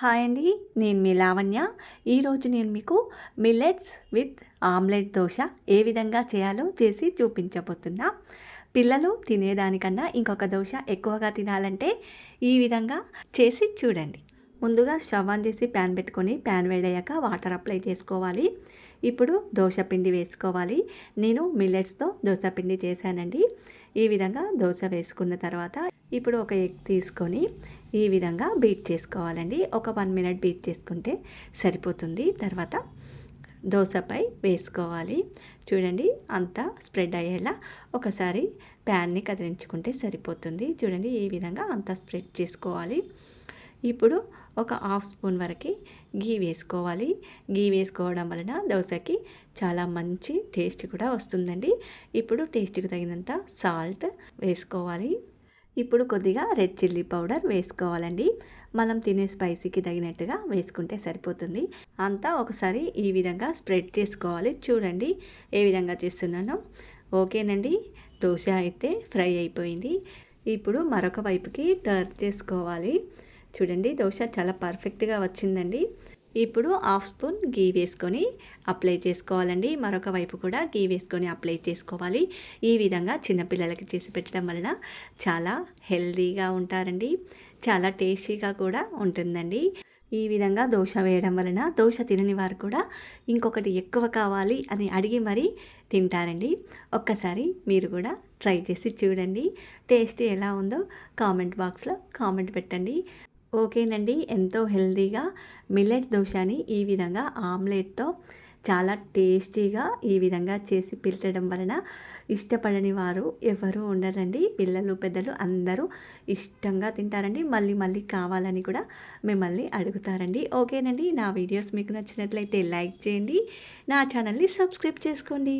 Hi అండి నేను మీ లావణ్య. ఈరోజు నేను మీకు మిల్లెట్స్ విత్ ఆమ్లెట్ దోశ ఏ విధంగా చేయాలో చేసి చూపించబోతున్నా. పిల్లలు తినేదానికన్నా ఇంకొక దోశ ఎక్కువగా తినాలంటే ఈ విధంగా చేసి చూడండి. ముందుగా స్టవ్ ఆన్ చేసి ప్యాన్ పెట్టుకొని ప్యాన్ వేడయ్యాక వాటర్ అప్లై చేసుకోవాలి. ఇప్పుడు దోశ పిండి వేసుకోవాలి. నేను మిల్లెట్స్తో దోశ పిండి చేశానండి. ఈ విధంగా దోశ వేసుకున్న తర్వాత ఇప్పుడు ఒక ఎగ్ తీసుకొని ఈ విధంగా బీట్ చేసుకోవాలండి. ఒక వన్ మినిట్ బీట్ చేసుకుంటే సరిపోతుంది. తర్వాత దోశపై వేసుకోవాలి. చూడండి అంతా స్ప్రెడ్ అయ్యేలా ఒకసారి ప్యాన్ని కదిలించుకుంటే సరిపోతుంది. చూడండి ఈ విధంగా అంతా స్ప్రెడ్ చేసుకోవాలి. ఇప్పుడు ఒక హాఫ్ స్పూన్ వరకు గీ వేసుకోవాలి. గీ వేసుకోవడం వలన దోశకి చాలా మంచి టేస్ట్ కూడా వస్తుందండి. ఇప్పుడు టేస్ట్కి తగినంత సాల్ట్ వేసుకోవాలి. ఇప్పుడు కొద్దిగా రెడ్ చిల్లీ పౌడర్ వేసుకోవాలండి. మనం తినే స్పైసీకి తగినట్టుగా వేసుకుంటే సరిపోతుంది. అంతా ఒకసారి ఈ విధంగా స్ప్రెడ్ చేసుకోవాలి. చూడండి ఏ విధంగా చేస్తున్నానో. ఓకేనండి దోశ అయితే ఫ్రై అయిపోయింది. ఇప్పుడు మరొక వైపుకి టర్న్ చేసుకోవాలి. చూడండి దోశ చాలా పర్ఫెక్ట్గా వచ్చిందండి. ఇప్పుడు హాఫ్ స్పూన్ గీ వేసుకొని అప్లై చేసుకోవాలండి. మరొక వైపు కూడా గీ వేసుకొని అప్లై చేసుకోవాలి. ఈ విధంగా చిన్నపిల్లలకి చేసి పెట్టడం వలన చాలా హెల్దీగా ఉంటారండి. చాలా టేస్టీగా కూడా ఉంటుందండి. ఈ విధంగా దోశ వేయడం వలన దోశ తినని వారు కూడా ఇంకొకటి ఎక్కువ కావాలి అని అడిగి మరీ తింటారండి. ఒక్కసారి మీరు కూడా ట్రై చేసి చూడండి. టేస్ట్ ఎలా ఉందో కామెంట్ బాక్స్లో కామెంట్ పెట్టండి. ఓకేనండి. ఎంతో హెల్దీగా మిల్లెట్ దోశని ఈ విధంగా ఆమ్లెట్తో చాలా టేస్టీగా ఈ విధంగా చేసి పిలచడం వలన ఇష్టపడని వారు ఎవరు ఉండరండి. పిల్లలు పెద్దలు అందరూ ఇష్టంగా తింటారండి. మళ్ళీ మళ్ళీ కావాలని కూడా మిమ్మల్ని అడుగుతారండి. ఓకేనండి. నా వీడియోస్ మీకు నచ్చినట్లయితే లైక్ చేయండి. నా ఛానల్ని సబ్స్క్రైబ్ చేసుకోండి.